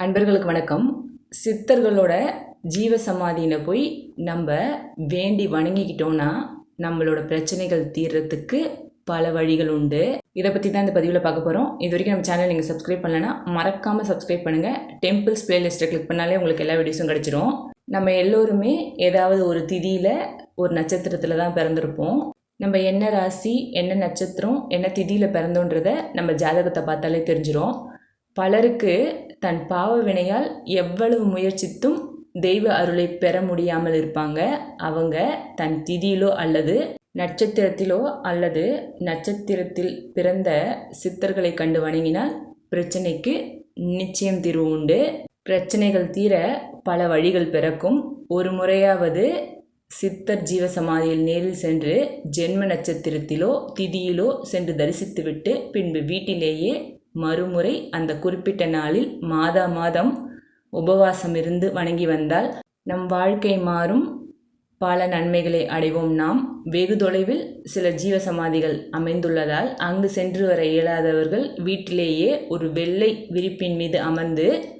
அன்பர்களுக்கு வணக்கம். சித்தர்களோட ஜீவ சமாதியில் போய் நம்ம வேண்டி வணங்கிக்கிட்டோன்னா நம்மளோட பிரச்சனைகள் தீர்றதுக்கு பல வழிகள் உண்டு. இதை பற்றி தான் இந்த பதிவில் பார்க்க போகிறோம் இது வரைக்கும் நம்ம சேனல் நீங்கள் சப்ஸ்கிரைப் பண்ணலைன்னா மறக்காமல் சப்ஸ்கிரைப் பண்ணுங்கள் டெம்பிள்ஸ் பிளேலிஸ்ட்டை கிளிக் பண்ணாலே உங்களுக்கு எல்லா வீடியோஸும் கிடச்சிரும். நம்ம எல்லோருமே ஏதாவது ஒரு திதியில் ஒரு நட்சத்திரத்தில் தான் பிறந்திருப்போம். நம்ம என்ன ராசி என்ன நட்சத்திரம் என்ன திதியில் பிறந்தோன்றதை நம்ம ஜாதகத்தை பார்த்தாலே தெரிஞ்சிடும் பலருக்கு தன் பாவ வினையால் எவ்வளவு முயற்சித்தும் தெய்வ அருளை பெற முடியாமல் இருப்பாங்க. அவங்க தன் திதியிலோ அல்லது நட்சத்திரத்திலோ அல்லது நட்சத்திரத்தில் பிறந்த சித்தர்களை கண்டு வணங்கினால் பிரச்சனைக்கு நிச்சயம் தீர்வு உண்டு. பிரச்சனைகள் தீர பல வழிகள் பிறக்கும். ஒரு முறையாவது சித்தர் ஜீவசமாதியில் நேரில் சென்று ஜென்ம நட்சத்திரத்திலோ திதியிலோ சென்று தரிசித்துவிட்டு பின்பு வீட்டிலேயே மறுமுறை அந்த குறிப்பிட்ட நாளில் மாதா மாதம் உபவாசம் இருந்து வணங்கி வந்தால் நம் வாழ்க்கை மாறும். பல நன்மைகளை அடைவோம் நாம். வெகு தொலைவில் சில ஜீவசமாதிகள் அமைந்துள்ளதால் அங்கு சென்று வர இயலாதவர்கள் வீட்டிலேயே ஒரு வெள்ளை விரிப்பின் மீது அமர்ந்து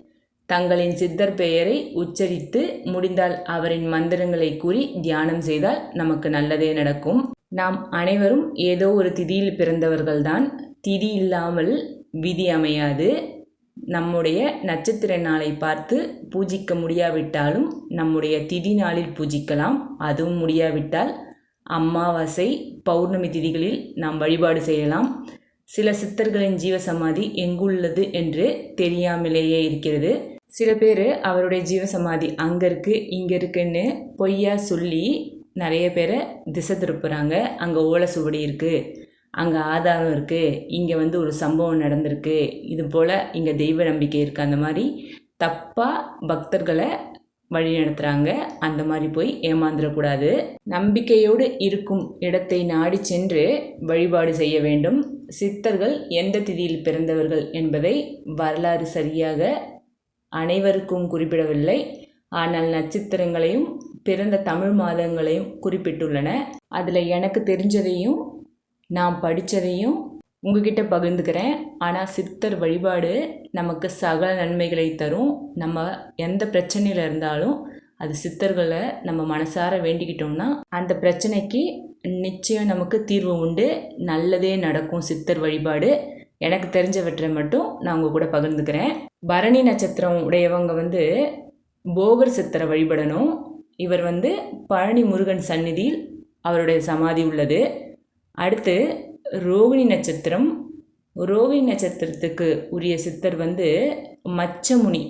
தங்களின் சித்தர் பெயரை உச்சரித்து முடிந்தால் அவரின் மந்திரங்களை கூறி தியானம் செய்தால் நமக்கு நல்லதே நடக்கும். நாம் அனைவரும் ஏதோ ஒரு திதியில் பிறந்தவர்கள்தான். திதி இல்லாமல் விதி அமையாது. நம்முடைய நட்சத்திர நாளை பார்த்து பூஜிக்க முடியாவிட்டாலும் நம்முடைய திதி நாளில் பூஜிக்கலாம். அதுவும் முடியாவிட்டால் அமாவாசை பௌர்ணமி திதிகளில் நாம் வழிபாடு செய்யலாம். சில சித்தர்களின் ஜீவசமாதி எங்குள்ளது என்று தெரியாமலேயே இருக்கிறது. சில பேர் அவருடைய ஜீவசமாதி அங்கே இருக்குது இங்கே இருக்குன்னு பொய்யா சொல்லி நிறைய பேரை திசை திருப்புறாங்க. அங்கே ஓலை சுவடி இருக்குது அங்கே ஆதாரம் இருக்குது இங்கே வந்து ஒரு சம்பவம் நடந்திருக்கு. இது போல் இங்கே தெய்வ நம்பிக்கை இருக்குது அந்த மாதிரி தப்பாக பக்தர்களை வழி நடத்துகிறாங்க அந்த மாதிரி போய் ஏமாந்துடக்கூடாது. நம்பிக்கையோடு இருக்கும் இடத்தை நாடி சென்று வழிபாடு செய்ய வேண்டும். சித்தர்கள் எந்த திதியில் பிறந்தவர்கள் என்பதை வரலாறு சரியாக அனைவருக்கும் குறிப்பிடவில்லை. ஆனால் நட்சத்திரங்களையும் பிறந்த தமிழ் மாதங்களையும் குறிப்பிட்டுள்ளன. அதில் எனக்கு தெரிஞ்சதையும் நான் படித்ததையும் உங்ககிட்ட பகிர்ந்துக்கிறேன். ஆனால் சித்தர் வழிபாடு நமக்கு சகல நன்மைகளை தரும். நம்ம எந்த பிரச்சனையில் இருந்தாலும் அது சித்தர்களை நம்ம மனசார வேண்டிக்கிட்டோம்னா அந்த பிரச்சனைக்கு நிச்சயம் நமக்கு தீர்வு உண்டு. நல்லதே நடக்கும் சித்தர் வழிபாடு. எனக்கு தெரிஞ்சவற்றை மட்டும் நான் உங்கள் கூட பகிர்ந்துக்கிறேன். பரணி நட்சத்திரம் உடையவங்க வந்து போகர் சித்தரை வழிபடணும். இவர் வந்து பழனி முருகன் சந்நிதியில் அவருடைய சமாதி உள்ளது. அடுத்து ரோகிணி நட்சத்திரம். ரோகிணி நட்சத்திரத்துக்கு உரிய சித்தர் வந்து மச்சமுனி.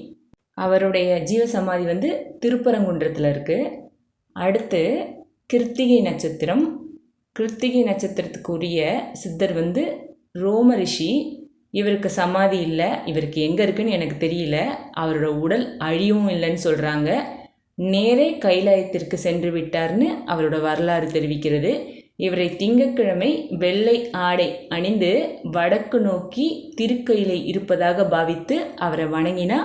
அவருடைய ஜீவசமாதி வந்து திருப்பரங்குன்றத்தில் இருக்குது அடுத்து கிருத்திகை நட்சத்திரம். கிருத்திகை நட்சத்திரத்துக்கு உரிய சித்தர் வந்து ரோம ரிஷி. இவருக்கு சமாதி இல்லை இவருக்கு எங்கே இருக்குன்னு எனக்கு தெரியல. அவரோட உடல் அழியவும் இல்லைன்னு சொல்கிறாங்க நேரே கைலாயத்திற்கு சென்று விட்டார்னு அவரோட வரலாறு தெரிவிக்கிறது. இவரை திங்கட்கிழமை வெள்ளை ஆடை அணிந்து வடக்கு நோக்கி திருக்கையிலே இருப்பதாக பாவித்து அவரை வணங்கினா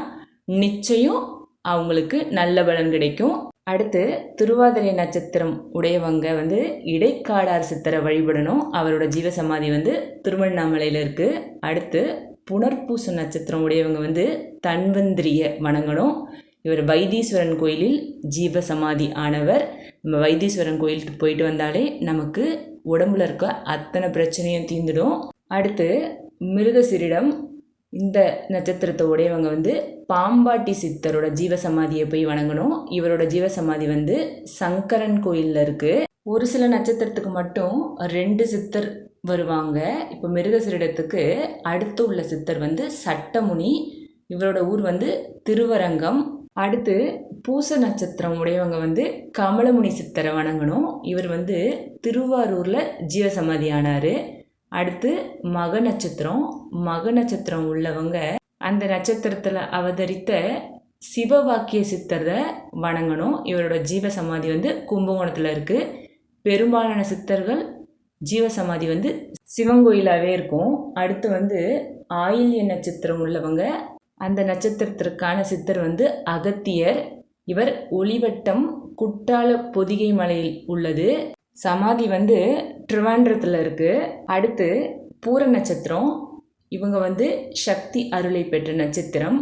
நிச்சயம் அவங்களுக்கு நல்ல பலன் கிடைக்கும். அடுத்து திருவாதிரை நட்சத்திரம் உடையவங்க வந்து இடைக்காடார் சித்தரை வழிபடணும். அவரோட ஜீவசமாதி வந்து திருவண்ணாமலையில் இருக்குது அடுத்து புனர்பூச நட்சத்திரம் உடையவங்க வந்து தன்வந்திரியை வணங்கணும். இவர் வைத்தீஸ்வரன் கோயிலில் ஜீவ சமாதி ஆனவர். நம்ம வைத்தீஸ்வரன் கோயிலுக்கு போயிட்டு வந்தாலே நமக்கு உடம்புல இருக்க அத்தனை பிரச்சனையும் தீர்ந்துடும். அடுத்து மிருகசிரிடம் இந்த நட்சத்திரத்தை உடையவங்க வந்து பாம்பாட்டி சித்தரோட ஜீவசமாதியை போய் வணங்கணும். இவரோட ஜீவசமாதி வந்து சங்கரன் கோயிலில் இருக்குது ஒரு சில நட்சத்திரத்துக்கு மட்டும் ரெண்டு சித்தர் வருவாங்க. இப்போ மிருகசிரிடத்துக்கு அடுத்து உள்ள சித்தர் வந்து சட்டமுனி. இவரோட ஊர் வந்து திருவரங்கம். அடுத்து பூச நட்சத்திரம் உடையவங்க வந்து கமலமுனி சித்தரை வணங்கணும். இவர் வந்து திருவாரூரில் ஜீவசமாதி ஆனார். அடுத்து மக நட்சத்திரம். மக நட்சத்திரம் உள்ளவங்க அந்த நட்சத்திரத்தில் அவதரித்த சிவவாக்கிய சித்தரை வணங்கணும். இவரோட ஜீவசமாதி வந்து கும்பகோணத்தில் இருக்குது பெரும்பாலான சித்தர்கள் ஜீவசமாதி வந்து சிவங்கோயிலாகவே இருக்கும். அடுத்து வந்து ஆயில்ய நட்சத்திரம் உள்ளவங்க அந்த நட்சத்திரத்திற்கான சித்தர் வந்து அகத்தியர். இவர் ஒளிவட்டம் குற்றால பொதிகை மலையில் உள்ளது. சமாதி வந்து ட்ரிவாண்டத்தில் இருக்குது அடுத்து பூர நட்சத்திரம். இவங்க வந்து சக்தி அருளை பெற்ற நட்சத்திரம்.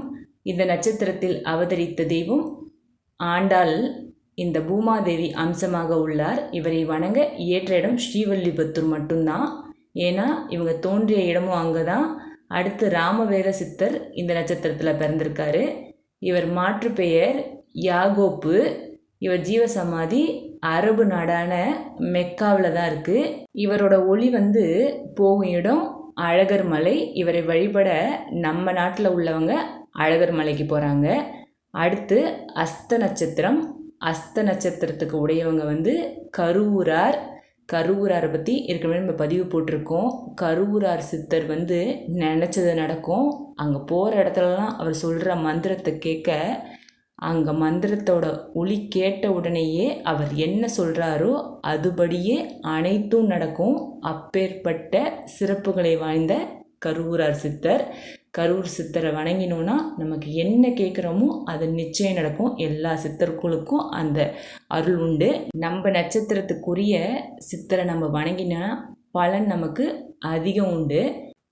இந்த நட்சத்திரத்தில் அவதரித்த தெய்வம் ஆண்டாள் இந்த பூமாதேவி அம்சமாக உள்ளார். இவரை வணங்க ஏற்ற இடம் ஸ்ரீவல்லிபுத்தூர் மட்டும்தான். ஏன்னா இவங்க தோன்றிய இடமும் அங்கே தான் அடுத்து ராமவேத சித்தர் இந்த நட்சத்திரத்தில் பிறந்திருக்காரு. இவர் மாற்று பெயர் யாகோப்பு. இவர் ஜீவசமாதி அரபு நாடான மெக்காவில் தான் இருக்குது இவரோட ஒளி வந்து போகும் இடம் அழகர் மலை. இவரை வழிபட நம்ம நாட்டில் உள்ளவங்க அழகர் மலைக்கு போகிறாங்க அடுத்து அஸ்த நட்சத்திரம். அஸ்த நட்சத்திரத்துக்கு உடையவங்க வந்து கருவூரார். கருவூராரை பற்றி ஏற்கனவே நம்ம பதிவு போட்டிருக்கோம். கருவூரார் சித்தர் வந்து நினச்சது நடக்கும். அங்கே போகிற இடத்துலலாம் அவர் சொல்கிற மந்திரத்தை கேட்க அங்கே மந்திரத்தோட ஒளி கேட்ட உடனேயே அவர் என்ன சொல்கிறாரோ அதுபடியே அனைத்தும் நடக்கும். அப்பேற்பட்ட சிறப்புகளை வாய்ந்த கருவூரார் சித்தர். கரூர் சித்தரை வணங்கினோன்னா நமக்கு என்ன கேட்குறோமோ அது நிச்சயம் நடக்கும். எல்லா சித்தர்களுக்கும் அந்த அருள் உண்டு. நம்ம நட்சத்திரத்துக்குரிய சித்தரை நம்ம வணங்கினா பலன் நமக்கு அதிகம் உண்டு.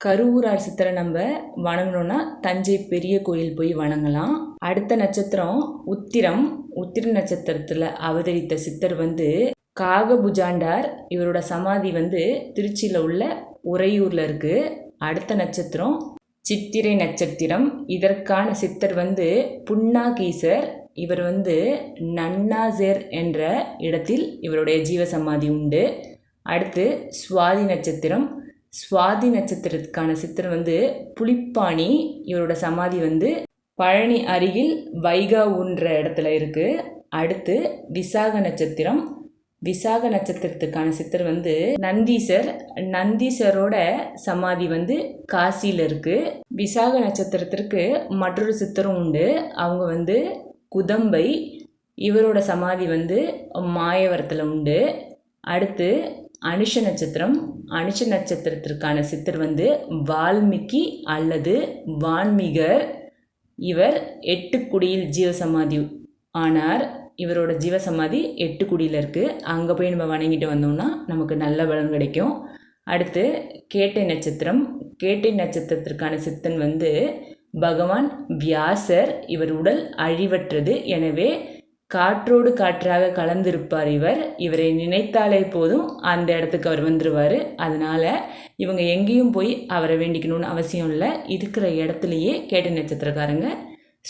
கருவூரார் சித்தரை நம்ம வணங்கணும்னா தஞ்சை பெரிய கோயில் போய் வணங்கலாம். அடுத்த நட்சத்திரம் உத்திரம். உத்திர நட்சத்திரத்தில் அவதரித்த சித்தர் வந்து காகபுஜாண்டார். இவரோட சமாதி வந்து திருச்சியில் உள்ள உறையூரில் இருக்குது அடுத்த நட்சத்திரம் சித்திரை நட்சத்திரம். இதற்கான சித்தர் வந்து புன்னாகீசர் இவர் வந்து நன்னாசேர் என்ற இடத்தில் இவருடைய ஜீவசமாதி உண்டு. அடுத்து சுவாதி நட்சத்திரம். சுவாதி நட்சத்திரத்துக்கான சித்தர் வந்து புலிப்பாணி இவரோட சமாதி வந்து பழனி அருகில் வைகா ஊன்ற இடத்துல இருக்குது அடுத்து விசாக நட்சத்திரம். விசாக நட்சத்திரத்துக்கான சித்தர் வந்து நந்தீசர். நந்தீசரோட சமாதி வந்து காசியில் இருக்குது விசாக நட்சத்திரத்திற்கு மற்றொரு சித்தரும் உண்டு. அவங்க வந்து குதம்பை. இவரோட சமாதி வந்து மாயவரத்தில் உண்டு. அடுத்து அனுஷ நட்சத்திரம். அனுஷ நட்சத்திரத்திற்கான சித்தர் வந்து வால்மீகி அல்லது வான்மிகர். இவர் எட்டுக்குடியில் ஜீவசமாதி ஆனார். இவரோட ஜீவசமாதி எட்டுக்குடியில் இருக்குது அங்கே போய் நம்ம வணங்கிட்டு வந்தோம்னா நமக்கு நல்ல பலன் கிடைக்கும். அடுத்து கேட்டை நட்சத்திரம். கேட்டை நட்சத்திரத்திற்கான சித்தன் வந்து பகவான் வியாசர் இவர் உடல் அழிவற்றது. எனவே காற்றோடு காற்றாக கலந்திருப்பார் இவர். இவரை நினைத்தாலே போதும் அந்த இடத்துக்கு அவர் வந்துடுவார் அதனால் இவங்க எங்கேயும் போய் அவரை வேண்டிக்கணும்னு அவசியம் இல்லை. இருக்கிற இடத்துலையே கேட்டை நட்சத்திரக்காரங்க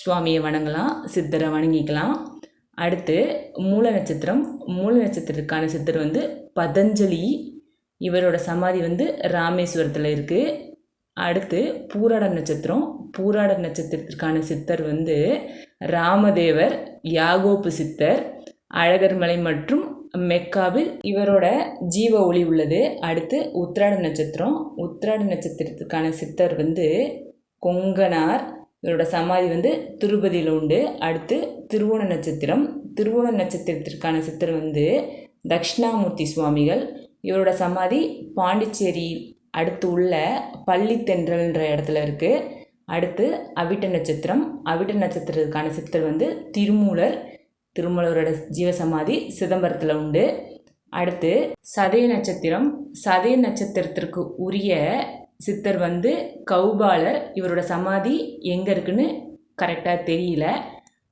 சுவாமியை வணங்கலாம் சித்தரை வணங்கிக்கலாம். அடுத்து மூல நட்சத்திரம். மூல நட்சத்திரத்துக்கான சித்தர் வந்து பதஞ்சலி. இவரோட சமாதி வந்து ராமேஸ்வரத்தில் இருக்குது அடுத்து பூராட நட்சத்திரம். பூராட நட்சத்திரத்திற்கான சித்தர் வந்து ராமதேவர் யாகோப்பு சித்தர் அழகர்மலை மற்றும் மெக்காவில் இவரோட ஜீவ ஒளி உள்ளது. அடுத்து உத்திராட நட்சத்திரம். உத்திராட நட்சத்திரத்துக்கான சித்தர் வந்து கொங்கனார். இவரோட சமாதி வந்து திருப்பதியில் உண்டு. அடுத்து திருவோண நட்சத்திரம். திருவோண நட்சத்திரத்திற்கான சித்தர் வந்து தக்ஷணாமூர்த்தி சுவாமிகள். இவரோட சமாதி பாண்டிச்சேரி அடுத்து உள்ள பள்ளித்தென்றல்ன்ற இடத்துல இருக்குது அடுத்து அவிட்ட நட்சத்திரம். அவிட்ட நட்சத்திரத்துக்கான சித்தர் வந்து திருமூலர். திருமூலரோட ஜீவசமாதி சிதம்பரத்தில் உண்டு. அடுத்து சதய நட்சத்திரம். சதய நட்சத்திரத்திற்கு உரிய சித்தர் வந்து கௌபாலர் இவரோட சமாதி எங்கே இருக்குன்னு கரெக்டாக தெரியல.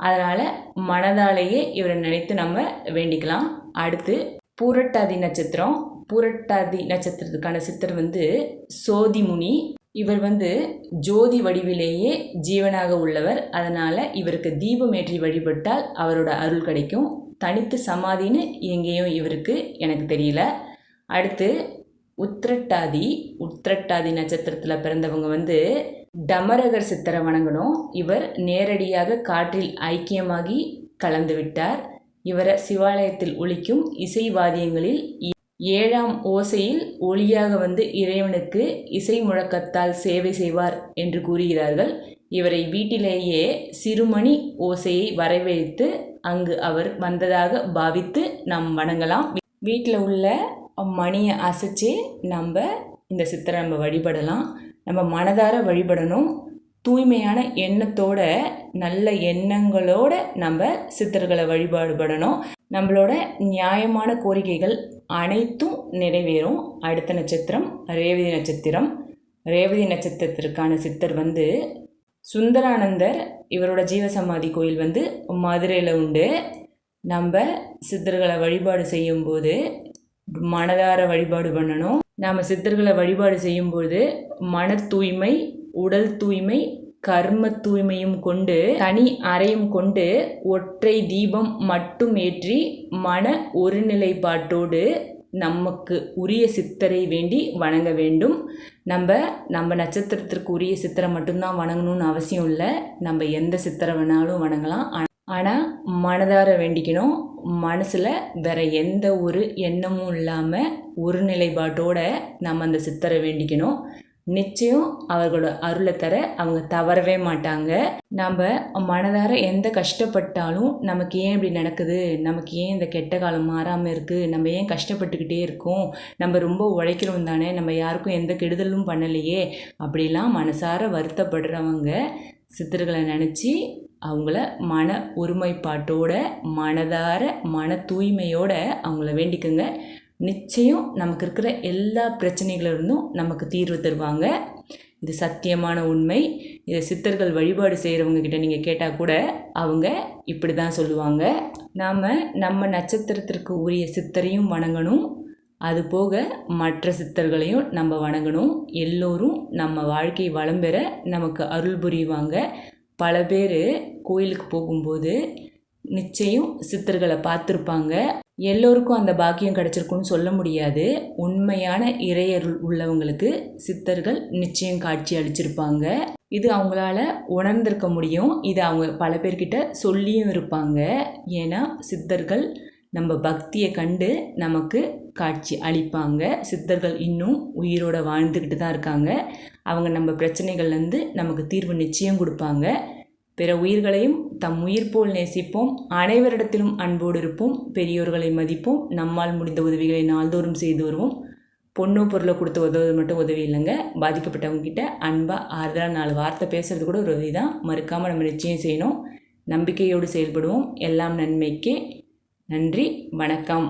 அதனால் மனதாலேயே இவரை நினைத்து நம்ம வேண்டிக்கலாம். அடுத்து பூரட்டாதி நட்சத்திரம். பூரட்டாதி நட்சத்திரத்துக்கான சித்தர் வந்து சோதிமுனி இவர் வந்து ஜோதி வடிவிலேயே ஜீவனாக உள்ளவர். அதனால் இவருக்கு தீபம் ஏற்றி வழிபட்டால் அவரோட அருள் கிடைக்கும். தனித்து சமாதின்னு எங்கேயும் இவருக்கு எனக்கு தெரியல. அடுத்து உத்திரட்டாதி உத்திரட்டாதி நட்சத்திரத்தில் பிறந்தவங்க வந்து டமரகர் சித்தரை வணங்கணும். இவர் நேரடியாக காற்றில் ஐக்கியமாகி கலந்து விட்டார். இவரை சிவாலயத்தில் ஒழிக்கும் இசை வாத்தியங்களில் ஏழாம் ஓசையில் ஒளியாக வந்து இறைவனுக்கு இசை முழக்கத்தால் சேவை செய்வார் என்று கூறுகிறார்கள். இவரை வீட்டிலேயே சிறுமணி ஓசையை வரவழைத்து அங்கு அவர் வந்ததாக பாவித்து நாம் வணங்கலாம். வீட்டில் உள்ள மணியை அசைச்சே நம்ம இந்த சித்தரை நம்ம வழிபடலாம். நம்ம மனதார வழிபடணும். தூய்மையான எண்ணத்தோட நல்ல எண்ணங்களோட நம்ம சித்தர்களை வழிபாடுபடணும். நம்மளோட நியாயமான கோரிக்கைகள் அனைத்தும் நிறைவேறும். அடுத்த நட்சத்திரம் ரேவதி நட்சத்திரம். ரேவதி நட்சத்திரத்திற்கான சித்தர் வந்து சுந்தரானந்தர். இவரோட ஜீவசமாதி கோயில் வந்து மதுரையில் உண்டு. நம்ம சித்தர்களை வழிபாடு செய்யும்போது மனதார வழிபாடு பண்ணணும். நாம் சித்தர்களை வழிபாடு செய்யும்போது மன தூய்மை உடல் தூய்மை கர்ம தூய்மையும் கொண்டு தனி அறையும் கொண்டு ஒற்றை தீபம் மட்டும் ஏற்றி மன ஒருநிலைப்பாட்டோடு நமக்கு உரிய சித்தரை வேண்டி வணங்க வேண்டும். நம்ம நம்ம நட்சத்திரத்திற்கு உரிய சித்தரை மட்டும்தான் வணங்கணும்னு அவசியம் இல்லை. நம்ம எந்த சித்தரை வேணாலும் வணங்கலாம். ஆனால் மனதார வேண்டிக்கணும். மனசில் வேற எந்த ஒரு எண்ணமும் இல்லாமல் ஒரு நிலைப்பாட்டோட நம்ம அந்த சித்தரை வேண்டிக்கணும். நிச்சயம் அவர்களோட அருளை தர அவங்க தவறவே மாட்டாங்க. நம்ம மனதார எந்த கஷ்டப்பட்டாலும் நமக்கு ஏன் இப்படி நடக்குது? நமக்கு ஏன் இந்த கெட்ட காலம் மாறாமல் இருக்குது நம்ம ஏன் கஷ்டப்பட்டுக்கிட்டே இருக்கோம்? நம்ம ரொம்ப உழைக்கிறோம் தானே? நம்ம யாருக்கும் எந்த கெடுதலும் பண்ணலையே? அப்படிலாம் மனசார வருத்தப்படுறவங்க சித்தர்களை நினச்சி அவங்கள மன ஒருமைப்பாட்டோட மனதார மன தூய்மையோட அவங்கள வேண்டிக்கோங்க. நிச்சயம் நமக்கு இருக்கிற எல்லா பிரச்சனைகளிலிருந்தும் நமக்கு தீர்வு தருவாங்க. இது சத்தியமான உண்மை. இதை சித்தர்கள் வழிபாடு செய்கிறவங்க கிட்ட நீங்கள் கேட்டால் கூட அவங்க இப்படி தான் சொல்லுவாங்க. நாம் நம்ம நட்சத்திரத்திற்கு உரிய சித்தரையும் வணங்கணும். அது போக மற்ற சித்தர்களையும் நம்ம வணங்கணும். எல்லோரும் நம்ம வாழ்க்கை வளம் பெற நமக்கு அருள் புரிவாங்க. பல பேர் கோயிலுக்கு போகும்போது நிச்சயம் சித்தர்களை பார்த்துருப்பாங்க. எல்லோருக்கும் அந்த பாக்கியம் கிடச்சிருக்குன்னு சொல்ல முடியாது. உண்மையான இறையருள் உள்ளவங்களுக்கு சித்தர்கள் நிச்சயம் காட்சி அளிச்சிருப்பாங்க. இது அவங்களால உணர்ந்திருக்க முடியும். இது அவங்க பல பேர்கிட்ட சொல்லியும் இருப்பாங்க. ஏன்னா சித்தர்கள் நம்ம பக்தியை கண்டு நமக்கு காட்சி அளிப்பாங்க. சித்தர்கள் இன்னும் உயிரோட வாழ்ந்துக்கிட்டு தான் இருக்காங்க. அவங்க நம்ம பிரச்சனைகள்லேருந்து நமக்கு தீர்வு நிச்சயம் கொடுப்பாங்க. பிற உயிர்களையும் தம் உயிர் போல் நேசிப்போம். அனைவரிடத்திலும் அன்போடு இருப்போம். பெரியோர்களை மதிப்போம். நம்மால் முடிந்த உதவிகளை நாள்தோறும் செய்து வருவோம். பொண்ணு பொருளை கொடுத்து உதவுவது மட்டும் உதவி இல்லைங்க. பாதிக்கப்பட்டவங்க கிட்ட அன்பாக ஆறுதலாக நாலு வார்த்தை பேசுறது கூட ஒரு உதவி தான். மறுக்காமல் நம்ம நிச்சயம் செய்யணும். நம்பிக்கையோடு செயல்படுவோம். எல்லாம் நன்மைக்கே நன்றி. வணக்கம்.